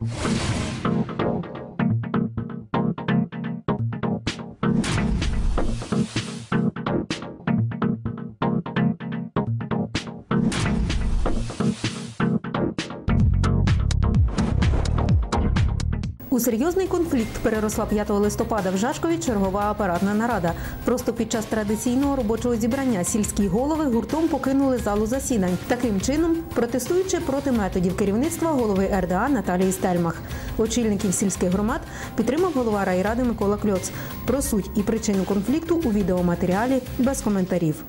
you У серйозний конфлікт переросла 5 листопада в Жашкові чергова апаратна нарада. Просто під час традиційного робочого зібрання сільські голови гуртом покинули залу засідань. Таким чином, протестуючи проти методів керівництва голови РДА Наталії Стельмах. Очільників сільських громад підтримав голова райради Микола Кльоц. Про суть і причину конфлікту у відеоматеріалі без коментарів.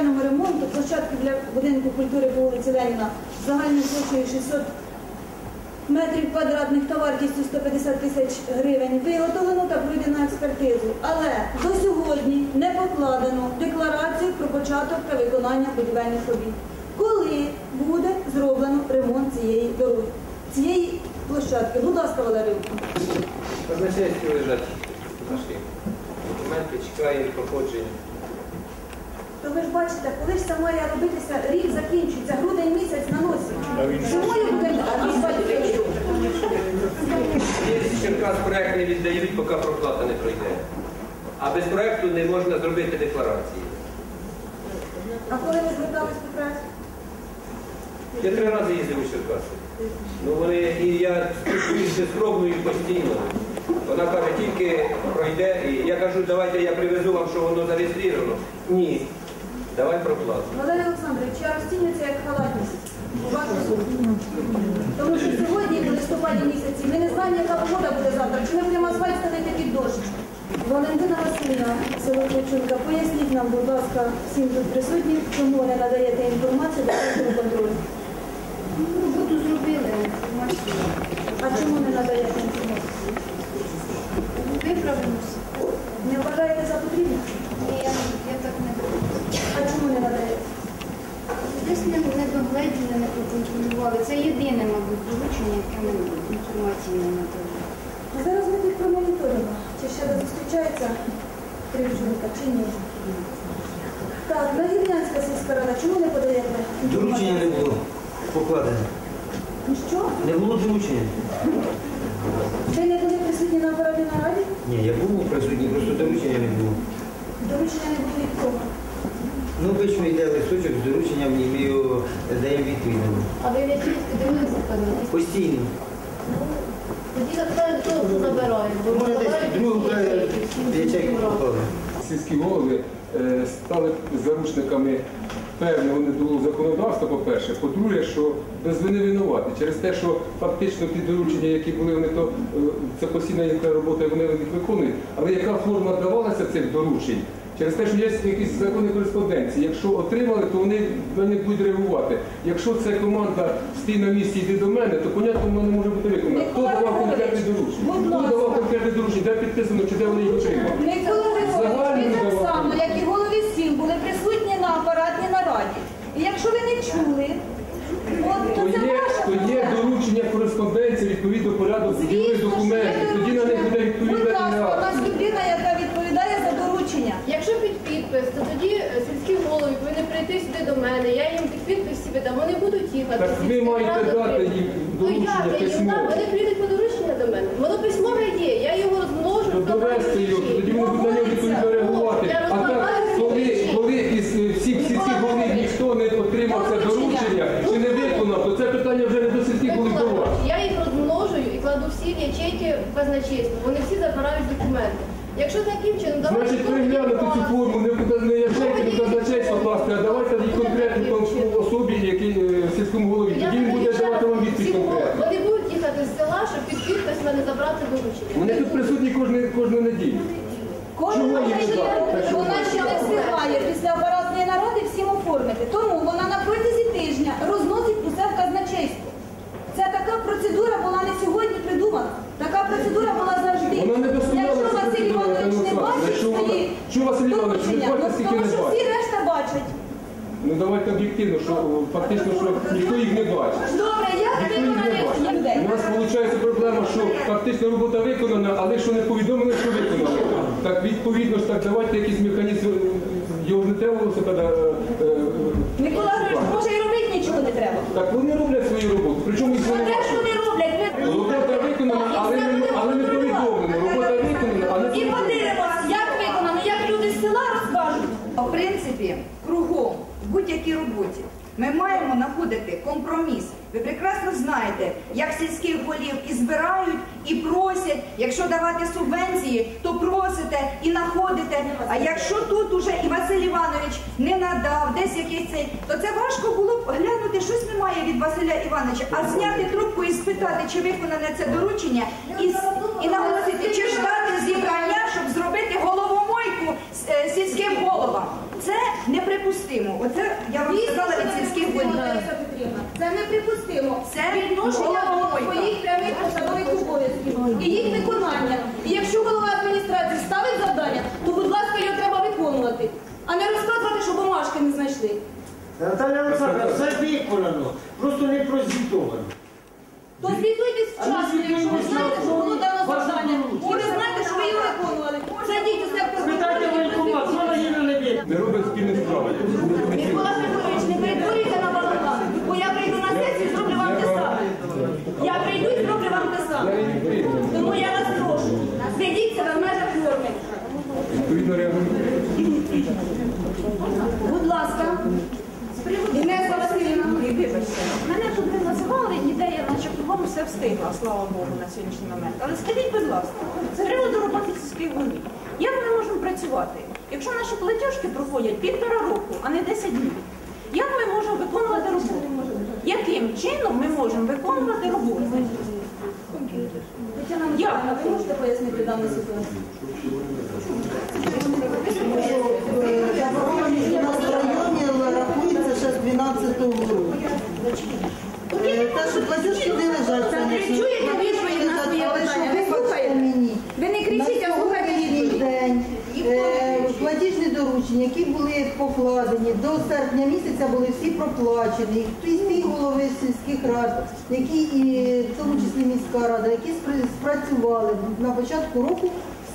Капітальному ремонту площадки для будинку культури по вулиці Леніна загальною площею 600 метрів квадратних та вартістю 150 тисяч гривень виготовлено та пройдено експертизу. Але до сьогодні не покладено декларацію про початок та виконання будівельних робіт. Коли буде зроблено ремонт цієї дороги, цієї площадки? Будь ласка, Валерій. Казначействі лежать наші документи, чекає проходження. То ви ж бачите, коли ж це має робитися, рік закінчується, грудень місяць на носі. Зимою будемо Черкас проект не віддають, поки проплата не пройде. А без проекту не можна зробити декларації. А коли ви звертались по проекту? Я три рази їздив у Черкаси. Ну вони і я спілкуюся з пробною постійно. Вона каже, тільки пройде. І я кажу, давайте я привезу вам, що воно зареєстровано. Ні. Давай проплату. Валерій Олександрович, я розцінюю це як халатність. Тому що сьогодні, в листопаді місяці, ми не знаємо, яка погода буде завтра, чи ми будемо асфальт ставити під дощ. Валентина Васильівна, село Ключунка, поясніть нам, будь ласка, всім тут присутнім, чому не надаєте інформацію до центру контролю. Роботу зробили інформацію. А чому не надаєте інформацію? Виправимося. Не вважаєте за потрібне? Ні, я, я так не роблю. А чому не надаєте? Десь не, догледіли, не проконтролювали. Це єдине, мабуть, доручення, яке ми інформації не надали. А зараз ми тут промоніторимо, чи ще не зустрічається Кривчунка, чи ні. Так, Нагірнянська сільська рада, чому не подаєте? Доручення не було покладено. Ну Що? Не було доручення. Ви не були присутні на апараті нараді? Ні, я був присутній, просто доручення не було. Доручення не було від кого? Ну, обично йде листочок з дорученням і ми його даємо відповідно. А ви в'ячівські дивилися певно? Постійно. Тоді так довго забирають, бо Може десь другу ячейку. Сільські голови е, стали заручниками певного недолу законодавства, по-перше. По-друге, що без вини винувати. Через те, що фактично ті доручення, які були, вони то е, це постійна їхня робота, і вони їх виконують. Але яка форма давалася цих доручень? Через те, що є якісь закони кореспонденції. Якщо отримали, то вони на них будуть реагувати. Якщо це команда стій на місці, йди до мене, то понятно, воно не може бути виконано. Хто давав конкретні доручення? Хто давав конкретні доручення? Де підписано, чи де вони їх отримали? Микола Григорович, ви так само, як і голові сіл, були присутні на апаратній нараді. І якщо ви не чули, от, То це ваша проблема. доручення кореспонденції відповідно порядок ділових Звісно, що є документів. Тоді на них буде доручення. Будь відповідати ласка, у на нас людина, яка відповідає за доручення. Якщо під підпис, то тоді е, сільські голови повинні прийти сюди до мене, я їм під підпис всі видам, вони будуть їхати. Так ви маєте дати їм Ну доручення як я їм дам? Вони прийдуть по доручення до мене. Воно письмове є, я його розмножу. то довести його, тоді вони будуть на нього відповідно реагувати. А так, коли, ключі. коли із е, всіх сільських голів ніхто не отримав це доручення чи не виконав, то це питання вже не до сільських голів до вас. Я їх розмножую і кладу всі в ячейки в казначейство. Вони всі забирають документи. Якщо таким чином, давайте Значить, тут переглянути цю форму, не куди не ячейки, не казначейство власне, а давайте їй конкретну кон- особі, який е, сільському голові. Тоді він буде давати вам відповідь конкретно. Вони будуть їхати з села, щоб під підпис мене забрати доручення. Вони тут присутні кожну, кожну неділю. Кожна Чого їм вона ще не встигає після апаратної наради всім оформити. Тому вона на протязі тижня розносить усе в казначейство. Це така процедура була не сьогодні придумана. Така процедура була завжди. Вона не досконала, Якщо ця Василь процедура, Іванович не Олександр. бачить Якщо вона- свої Чого Василь Іванович, ви доручення, бачите, ну, скільки тому не що всі бачить? решта бачать. Ну давайте об'єктивно, що фактично, що ніхто їх не бачить. Добре, як Ніхто їх не бачить. людей? У нас виходить проблема, що фактично робота виконана, але що не повідомлено. відповідно ж так, давайте якийсь механізм, його не треба велосипеда. е, е, Микола Григорович, може і робити нічого не треба. Так вони роблять свою роботу. Причому їх ж звинувачують. вони роблять? Ми- Робота виконана, але не, але не повідомлено. Робота виконана, а не І повідомлено. подивимося, як виконано, як люди з села розкажуть. В принципі, будь-якій роботі, ми маємо знаходити компроміс. Ви прекрасно знаєте, як сільських голів і збирають, і просять. Якщо давати субвенції, то просите і знаходите. А якщо тут уже і Василь Іванович не надав, десь якийсь цей, то це важко було б глянути, щось немає від Василя Івановича, а зняти трубку і спитати, чи виконане це доручення, і, і наголосити, чи ждати зібрання, щоб зробити головомойку с- е, сільським головам. Це неприпустимо. Оце я вам сказала від сільських голів. Це неприпустимо. Це відношення до своїх прямих посадових обов'язків і їх виконання. І якщо голова адміністрації ставить завдання, то будь ласка, його треба виконувати, а не розказувати, що бумажки не знайшли. Наталя Олександровна, все виконано, просто не прозвітовано. То звітуйтесь вчасно, якщо ви знаєте, що було завдання, і ви знаєте, що ви її виконували. Зайдіть у сектор Спитайте воєнкомат, що на її не видно? робимо спільні справи. Микола Григорович, не перетворюйте на балаган, бо я прийду на сесію і зроблю вам те саме. Я прийду і зроблю вам те саме. Тому я вас прошу, ведіть себе в межах норми. Відповідно реагують. Будь ласка, Інеса Васильівна. Вибачте, мене тут не називали, ніде я наче все встигла, слава Богу, на сьогоднішній момент. Але скажіть, будь ласка, з приводу роботи сільських голів, як ми можемо працювати, якщо наші платіжки проходять півтора року, а не 10 днів? Як ми можемо виконувати роботу? Яким чином ми можемо виконувати роботу? Миколаївна, ви можете пояснити дану ситуацію? Заборгованість у нас в районі рахується ще з 12-го року. Те, що платіжки не лежать, Та ви звісно. чуєте Але що питання? Ви слухаєте? мені, Ви не кричіть, а слухайте відповідь. день е, платіжні доручення, які були покладені до серпня місяця, були всі проплачені. Ті голови сільських рад, які і в тому числі міська рада, які спри- спрацювали на початку року,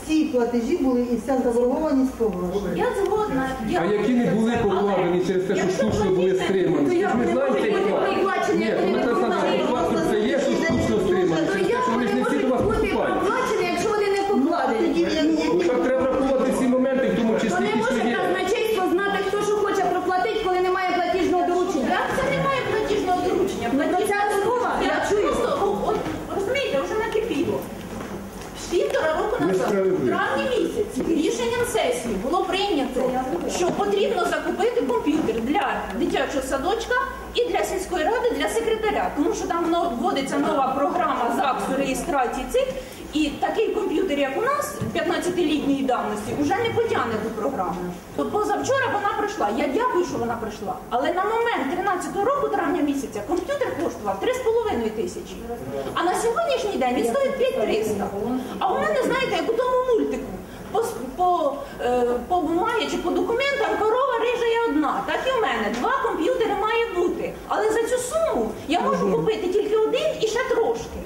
всі платежі були і вся заборгованість погашена. Я згодна. А які не були покладені через те, що штучно були стримані? Ви знаєте, можуть бути як? проплачені, Ні, як то вони Наталя не Олександровна, у вас тут це є, що штучно стримані. То Це те, як що вони вони ж не всі можуть до вас бути поступають. проплачені, якщо вони не покладені? Тоді як- Ну, так треба врахувати всі моменти, в тому То числі не і що може є. казначейство знати, хто що хоче проплатити, коли немає платіжного доручення. Як це немає платіжного доручення? Ну, про це розмова, я чую. Просто, о- от, розумієте, вже накипіло. Півтора року назад, в травні місяці, рішенням сесії було прийнято, що потрібно закупити комп'ютер для дитячого садочка і для сільської ради, для секретаря. Тому що там вводиться нова програма ЗАГСу реєстрації цих, і такий комп'ютер, як у нас, 15-літньої давності, вже не потягне ту програму. От позавчора вона прийшла. Я дякую, що вона прийшла. Але на момент 13-го року, травня місяця, комп'ютер коштував 3,5 тисячі. А на сьогоднішній день він стоїть 5300. А у мене, знаєте, як у тому мультику. По, по, е, по бумагі чи по документам корова рижа є одна. Так і в мене. Два комп'ютери має бути. Але за цю суму я можу купити тільки один і ще трошки.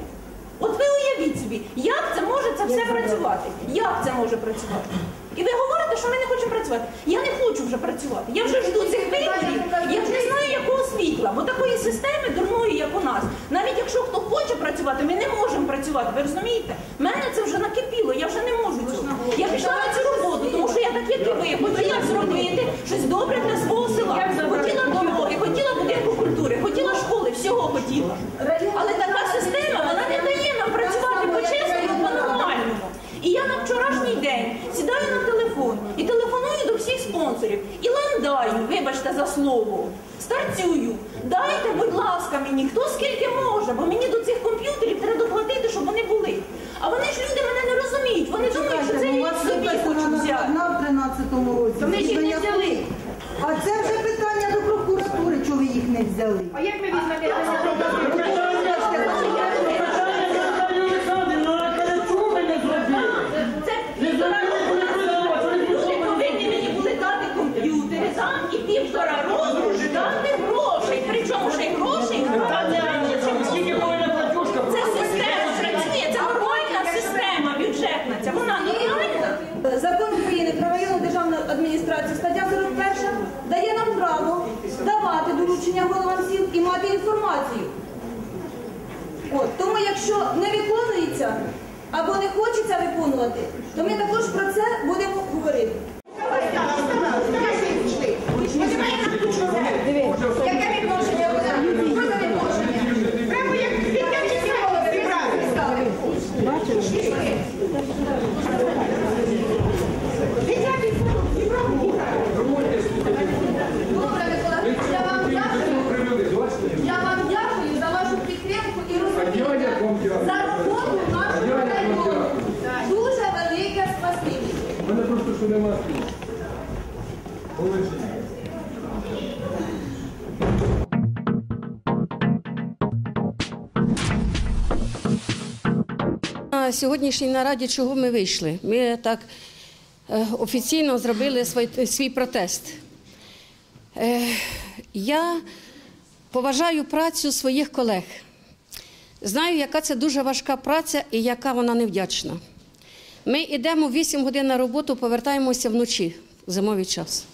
От ви уявіть собі, як це може це все працювати? Як це може працювати? І ви говорите, що ми не хочемо працювати. Я не хочу вже працювати. Я вже жду цих виборів. Я ж не знаю, якого світла, бо такої системи дурної, як у нас. Навіть якщо хто хоче працювати, ми не можемо працювати. Ви розумієте? Мене це вже накипіло, я вже не можу цього. Я пішла на цю роботу, тому що я так як і ви хотіла зробити щось добре для свого села. Хотіла дороги, хотіла будинку культури, хотіла школи, всього хотіла. Але така система вона не дає нам працювати по-чесному, по-нормальному. І я на вчорашній день сідаю на телефон і телефоную до всіх спонсорів і ландаю, вибачте за слово, старцюю. Дайте, будь ласка, мені хто скільки може, бо мені до цих комп'ютерів треба доплатити, щоб вони були. А вони ж люди мене не розуміють. Вони думають, що це Чекайте, ну, у я вас собі виписана хочу взяти. накладна в 13-му році. То ми ж їх не взяли. А це вже питання до прокуратури, чого ви їх не взяли. А як ми візьмемо? Наталя Олександрівна, Наталя, чого ви не зробили? Це півтора року назад. Люди повинні мені були дати комп'ютери там і півтора року ждати грошей. Причому ще й грошей Скільки повинна платіжка? Це система працює, це нормальна система бюджетна. Це вона нормальна. Закон України адміністрації, стаття 41 дає нам право головам сіл і мати інформацію. От, тому якщо не виконується або не хочеться виконувати, то ми також про це будемо говорити. Сьогоднішній нараді чого ми вийшли? Ми так е, офіційно зробили свій, свій протест. Е, я поважаю працю своїх колег. Знаю, яка це дуже важка праця і яка вона невдячна. Ми йдемо 8 годин на роботу, повертаємося вночі в зимовий час.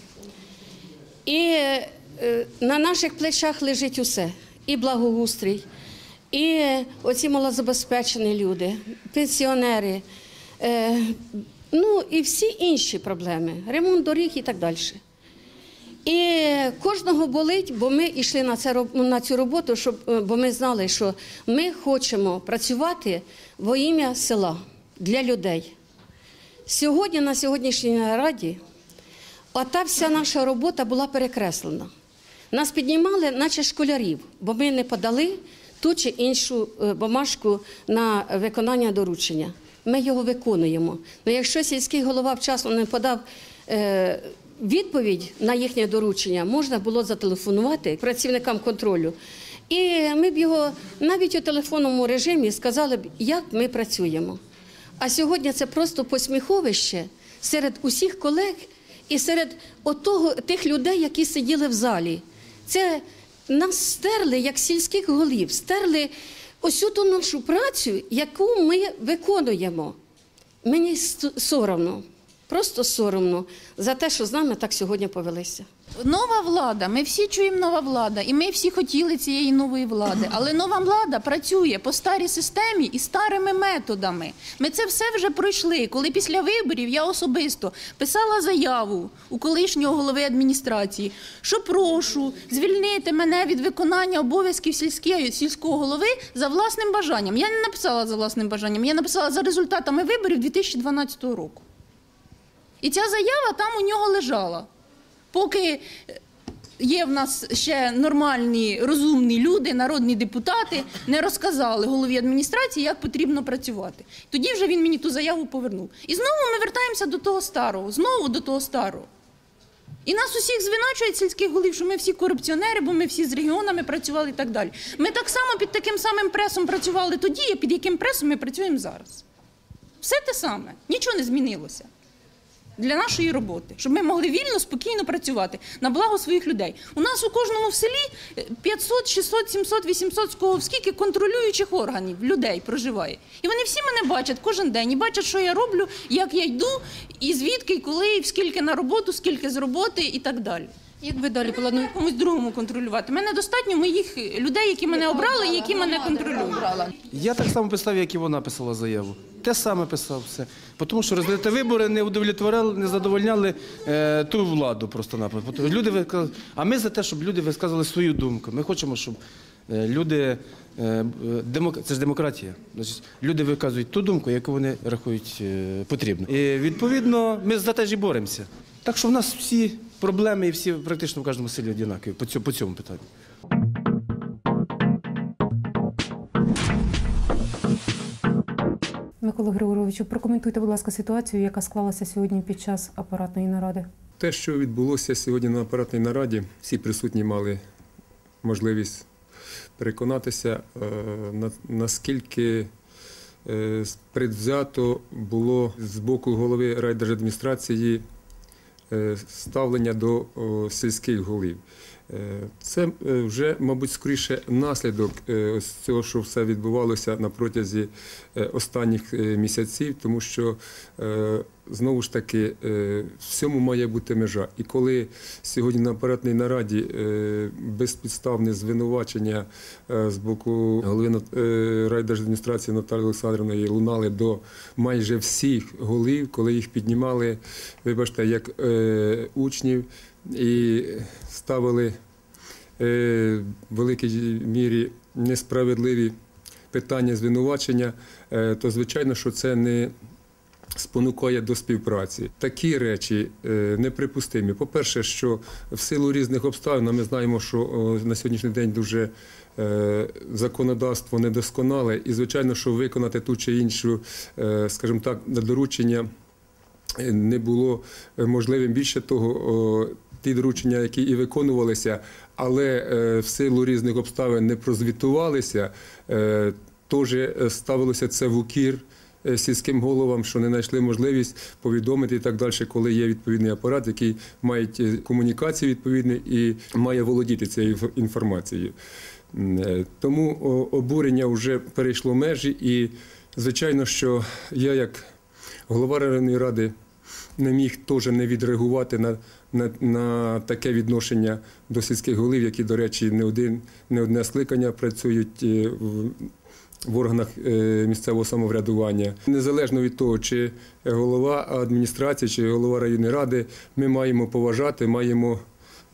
І е, на наших плечах лежить усе: і благоустрій, і оці малозабезпечені люди, пенсіонери, е, ну і всі інші проблеми, ремонт доріг і так далі. І кожного болить, бо ми йшли на, це, на цю роботу, щоб, е, бо ми знали, що ми хочемо працювати во ім'я села для людей. Сьогодні, на сьогоднішній нараді, ота вся наша робота була перекреслена. Нас піднімали, наче школярів, бо ми не подали ту чи іншу е, бумажку на виконання доручення. Ми його виконуємо. Ну, якщо сільський голова вчасно не подав е, відповідь на їхнє доручення, можна було зателефонувати працівникам контролю. І ми б його навіть у телефонному режимі сказали б, як ми працюємо. А сьогодні це просто посміховище серед усіх колег і серед отого, тих людей, які сиділи в залі. Це нас стерли як сільських голів, стерли усю ту нашу працю, яку ми виконуємо. Мені соромно, просто соромно за те, що з нами так сьогодні повелися. Нова влада, ми всі чуємо нова влада, і ми всі хотіли цієї нової влади. Але нова влада працює по старій системі і старими методами. Ми це все вже пройшли. Коли після виборів я особисто писала заяву у колишнього голови адміністрації, що прошу звільнити мене від виконання обов'язків сільської, сільського голови за власним бажанням. Я не написала за власним бажанням, я написала за результатами виборів 2012 року. І ця заява там у нього лежала. Поки є в нас ще нормальні, розумні люди, народні депутати, не розказали голові адміністрації, як потрібно працювати. Тоді вже він мені ту заяву повернув. І знову ми вертаємося до того старого, знову до того старого. І нас усіх звинувачують сільських голів, що ми всі корупціонери, бо ми всі з регіонами працювали і так далі. Ми так само під таким самим пресом працювали тоді, під яким пресом ми працюємо зараз. Все те саме, нічого не змінилося для нашої роботи, щоб ми могли вільно, спокійно працювати на благо своїх людей. У нас у кожному в селі е, 500, 600, 700, 800, з кого скільки контролюючих органів людей проживає. І вони всі мене бачать кожен день і бачать, що я роблю, як я йду, і звідки, і коли, і скільки на роботу, скільки з роботи і так далі. Як ви далі плануєте комусь другому контролювати? Мене достатньо моїх людей, які мене обрали, які мене контролюють. Я так само писав, як і вона писала заяву. Те саме писав все. Тому що результати вибори не удовлетворяли, не задовольняли е, ту владу просто-напросто. Люди виказ- А ми за те, щоб люди висказували свою думку. Ми хочемо, щоб е, люди. е, Це ж демократія. Значить, люди виказують ту думку, яку вони рахують е, потрібно. І відповідно ми за те ж і боремося. Так що в нас всі проблеми і всі практично в кожному селі однакові по цьому, по цьому питанню. Микола Григоровичу, прокоментуйте, будь ласка, ситуацію, яка склалася сьогодні під час апаратної наради. Те, що відбулося сьогодні на апаратній нараді, всі присутні мали можливість переконатися, е, на- наскільки е, предвзято було з боку голови райдержадміністрації ставлення до сільських голів. Е, Це е, вже, мабуть, скоріше наслідок е, ось цього, що все відбувалося на протязі е, останніх е, місяців, тому що е, знову ж таки е, всьому має бути межа. І коли сьогодні на апаратній нараді е, безпідставне звинувачення е, з боку голови е, райдержадміністрації Наталії Олександрівної лунали до майже всіх голів, коли їх піднімали, вибачте, як е, учнів і ставили е, в великій мірі несправедливі питання звинувачення, е, то звичайно, що це не спонукає до співпраці. Такі речі е, неприпустимі. По-перше, що в силу різних обставин ми знаємо, що на сьогоднішній день дуже законодавство недосконале, і звичайно, що виконати ту чи іншу, скажімо так, доручення не було можливим. Більше того, ті доручення, які і виконувалися, але е, в силу різних обставин не прозвітувалися, е, теж е, ставилося це в укір сільським головам, що не знайшли можливість повідомити і так далі, коли є відповідний апарат, який має комунікації відповідні і має володіти цією інформацією. Тому обурення вже перейшло межі, і звичайно, що я як голова районної ради не міг теж не відреагувати на, на, на таке відношення до сільських голів, які, до речі, не один не одне скликання працюють е, в, в органах е, місцевого самоврядування. Незалежно від того, чи голова адміністрації, чи голова районної ради, ми маємо поважати, маємо.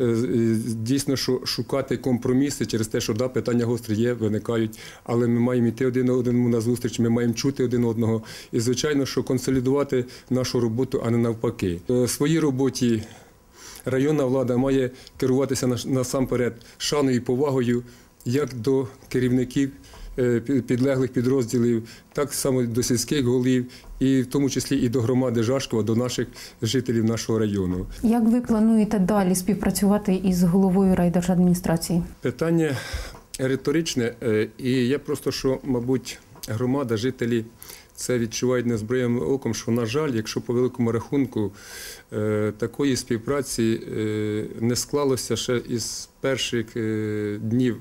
Е, е, Дійсно, шукати компроміси через те, що да, питання гострі є, виникають, але ми маємо йти один одному на зустріч, ми маємо чути один одного. І, звичайно, що консолідувати нашу роботу, а не навпаки. В своїй роботі районна влада має керуватися насамперед шаною і повагою як до керівників е, підлеглих підрозділів, так само до сільських голів, і в тому числі і до громади Жашкова, до наших жителів нашого району. Як ви плануєте далі співпрацювати із головою райдержадміністрації? Питання риторичне, е, і я просто що, мабуть, громада, жителі це відчувають незброєним оком, що, на жаль, якщо по великому рахунку е, такої співпраці е, не склалося ще із перших е, днів.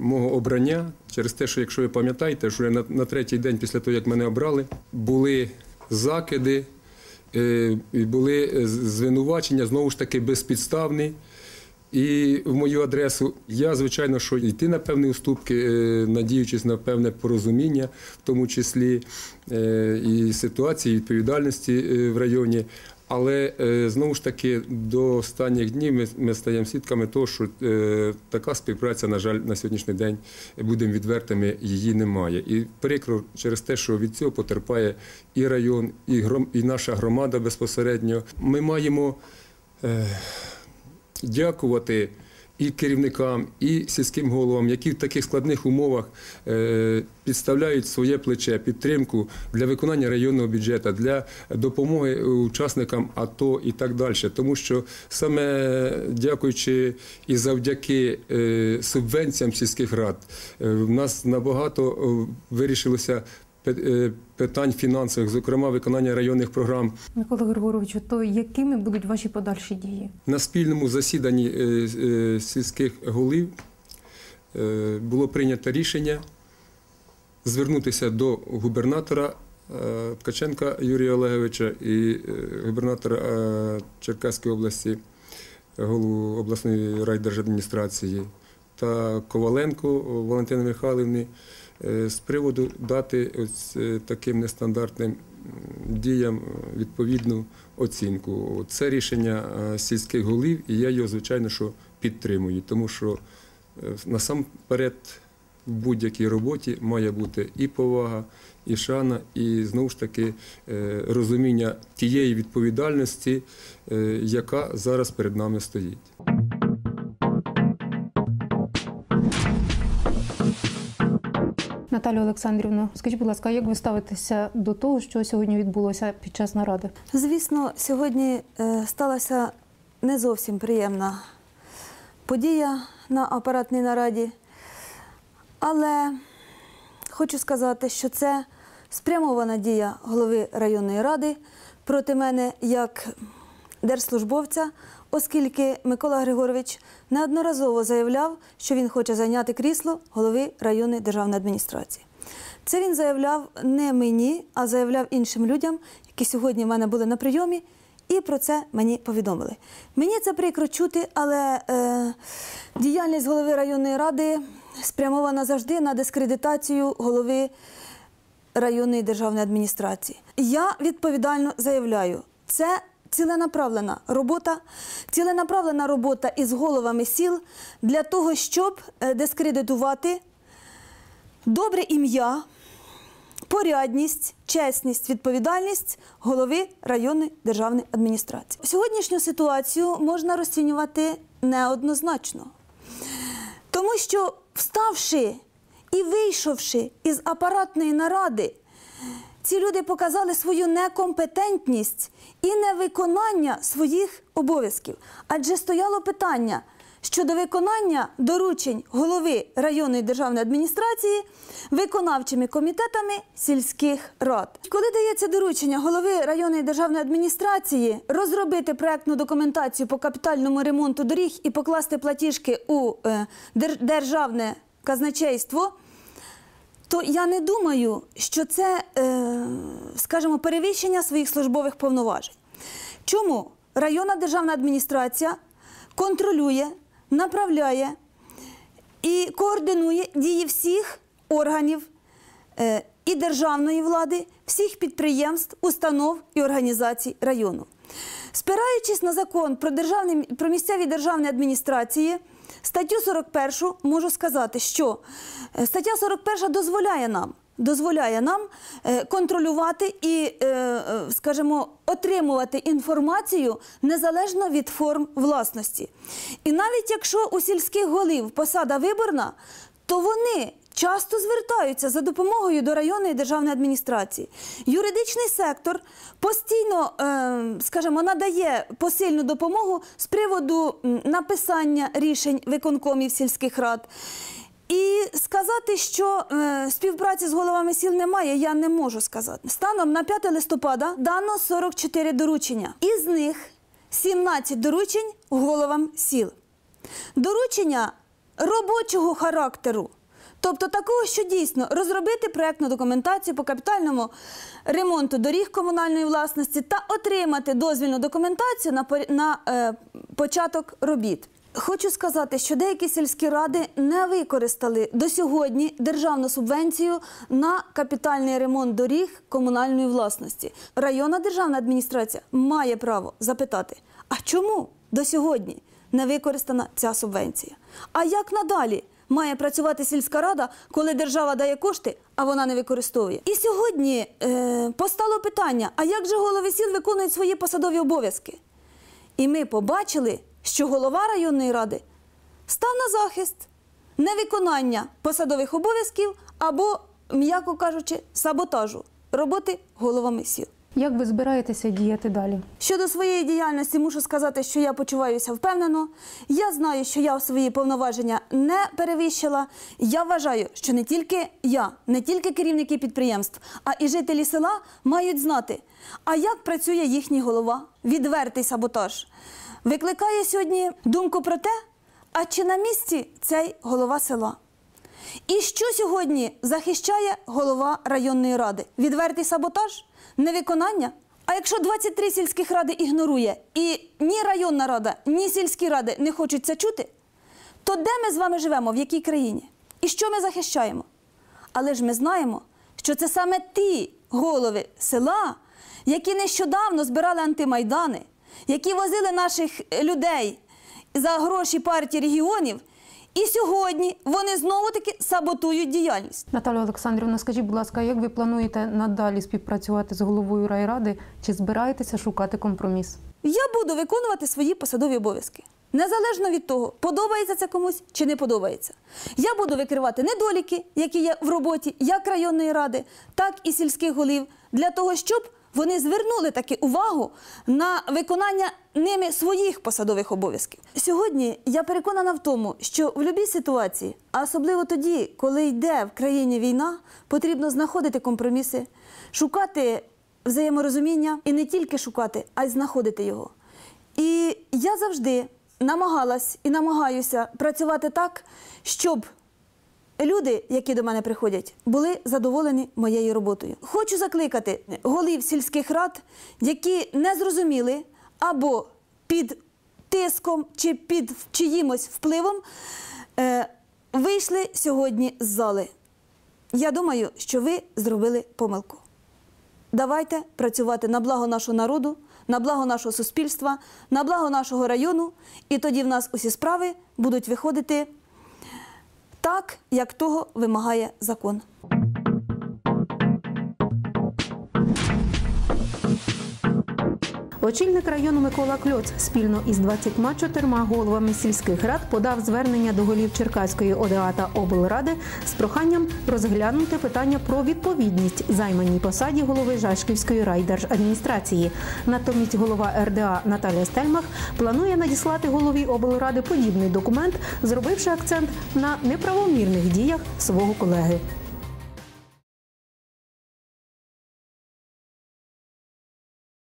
Мого обрання через те, що якщо ви пам'ятаєте, що на, на третій день після того, як мене обрали, були закиди, е, були е, звинувачення знову ж таки безпідставні. І в мою адресу я, звичайно, що йти на певні уступки, е, надіючись на певне порозуміння, в тому числі е, і ситуації, і відповідальності в районі. Але е, знову ж таки до останніх днів ми, ми стаємо свідками того, що е, така співпраця, на жаль, на сьогоднішній день будемо відвертими, її немає. І прикро через те, що від цього потерпає і район, і, гром, і наша громада безпосередньо. Ми маємо. Е, дякувати і керівникам, і сільським головам, які в таких складних умовах е, підставляють своє плече, підтримку для виконання районного бюджету, для допомоги учасникам АТО і так далі. Тому що саме дякуючи і завдяки е, субвенціям сільських рад, е, в нас набагато вирішилося питань фінансових, зокрема виконання районних програм Микола Григоровичу, то якими будуть ваші подальші дії? На спільному засіданні е, е, сільських голів е, було прийнято рішення звернутися до губернатора е, Ткаченка Юрія Олеговича і е, губернатора е, Черкаської області, голову обласної райдержадміністрації та Коваленко Валентини Михайлівни е, з приводу дати ось е, таким нестандартним діям е, відповідну оцінку. Це рішення е, сільських голів, і я його, звичайно, що підтримую, тому що е, насамперед в будь-якій роботі має бути і повага, і шана, і знову ж таки е, розуміння тієї відповідальності, е, яка зараз перед нами стоїть. Наталю Олександрівну, скажіть, будь ласка, як ви ставитеся до того, що сьогодні відбулося під час наради? Звісно, сьогодні е, сталася не зовсім приємна подія на апаратній нараді, але хочу сказати, що це спрямована дія голови районної ради проти мене як держслужбовця оскільки Микола Григорович неодноразово заявляв, що він хоче зайняти крісло голови районної державної адміністрації. Це він заявляв не мені, а заявляв іншим людям, які сьогодні в мене були на прийомі, і про це мені повідомили. Мені це прикро чути, але е, діяльність голови районної ради спрямована завжди на дискредитацію голови районної державної адміністрації. Я відповідально заявляю, це ціленаправлена робота, ціленаправлена робота із головами сіл для того, щоб е, дискредитувати добре ім'я, порядність, чесність, відповідальність голови районної державної адміністрації. Сьогоднішню ситуацію можна розцінювати неоднозначно. Тому що, вставши і вийшовши із апаратної наради, ці люди показали свою некомпетентність і невиконання своїх обов'язків. Адже стояло питання щодо виконання доручень голови районної державної адміністрації виконавчими комітетами сільських рад. Коли дається доручення голови районної державної адміністрації розробити проектну документацію по капітальному ремонту доріг і покласти платіжки у е, дер- державне казначейство, то я не думаю, що це, е, скажімо, перевищення своїх службових повноважень. Чому районна державна адміністрація контролює, направляє і координує дії всіх органів е, і державної влади, всіх підприємств, установ і організацій району. Спираючись на закон про, про місцеві державні адміністрації, статтю 41 можу сказати, що е, стаття 41 дозволяє нам. Дозволяє нам е, контролювати і, е, скажімо, отримувати інформацію незалежно від форм власності. І навіть якщо у сільських голів посада виборна, то вони часто звертаються за допомогою до районної державної адміністрації. Юридичний сектор постійно, е, скажімо, надає посильну допомогу з приводу написання рішень виконкомів сільських рад. І сказати, що е, співпраці з головами сіл немає, я не можу сказати. Станом на 5 листопада дано 44 доручення. Із них 17 доручень головам сіл. Доручення робочого характеру. Тобто такого, що дійсно розробити проєктну документацію по капітальному ремонту доріг комунальної власності та отримати дозвільну документацію на, на е, початок робіт. Хочу сказати, що деякі сільські ради не використали до сьогодні державну субвенцію на капітальний ремонт доріг комунальної власності. Районна державна адміністрація має право запитати, а чому до сьогодні не використана ця субвенція? А як надалі має працювати сільська рада, коли держава дає кошти, а вона не використовує? І сьогодні е, постало питання: а як же голови сіл виконують свої посадові обов'язки? І ми побачили, що голова районної ради став на захист невиконання посадових обов'язків або, м'яко кажучи, саботажу роботи головами сіл. Як ви збираєтеся діяти далі? Щодо своєї діяльності, мушу сказати, що я почуваюся впевнено. Я знаю, що я свої повноваження не перевищила. Я вважаю, що не тільки я, не тільки керівники підприємств, а і жителі села мають знати, а як працює їхній голова, відвертий саботаж. Викликає сьогодні думку про те, а чи на місці цей голова села. І що сьогодні захищає голова районної ради? Відвертий саботаж? Невиконання? А якщо 23 сільських ради ігнорує і ні районна рада, ні сільські ради не хочуть це чути, то де ми з вами живемо, в якій країні? І що ми захищаємо? Але ж ми знаємо, що це саме ті голови села, які нещодавно збирали антимайдани, які возили наших людей за гроші партії регіонів, і сьогодні вони знову таки саботують діяльність. Наталя Олександрівна, скажіть, будь ласка, як ви плануєте надалі співпрацювати з головою райради? Чи збираєтеся шукати компроміс? Я буду виконувати свої посадові обов'язки. Незалежно від того, подобається це комусь чи не подобається. Я буду викривати недоліки, які є в роботі як районної ради, так і сільських голів, для того, щоб вони звернули таки увагу на виконання ними своїх посадових обов'язків. Сьогодні я переконана в тому, що в будь-якій ситуації, а особливо тоді, коли йде в країні війна, потрібно знаходити компроміси, шукати взаєморозуміння і не тільки шукати, а й знаходити його. І я завжди намагалась і намагаюся працювати так, щоб люди, які до мене приходять, були задоволені моєю роботою. Хочу закликати голів сільських рад, які не зрозуміли або під тиском чи під чиїмось впливом е, вийшли сьогодні з зали. Я думаю, що ви зробили помилку. Давайте працювати на благо нашого народу, на благо нашого суспільства, на благо нашого району, і тоді в нас усі справи будуть виходити так, як того вимагає закон. Очільник району Микола Кльоц спільно із 24 головами сільських рад подав звернення до голів Черкаської ОДА та облради з проханням розглянути питання про відповідність займаній посаді голови Жашківської райдержадміністрації. Натомість голова РДА Наталія Стельмах планує надіслати голові облради подібний документ, зробивши акцент на неправомірних діях свого колеги.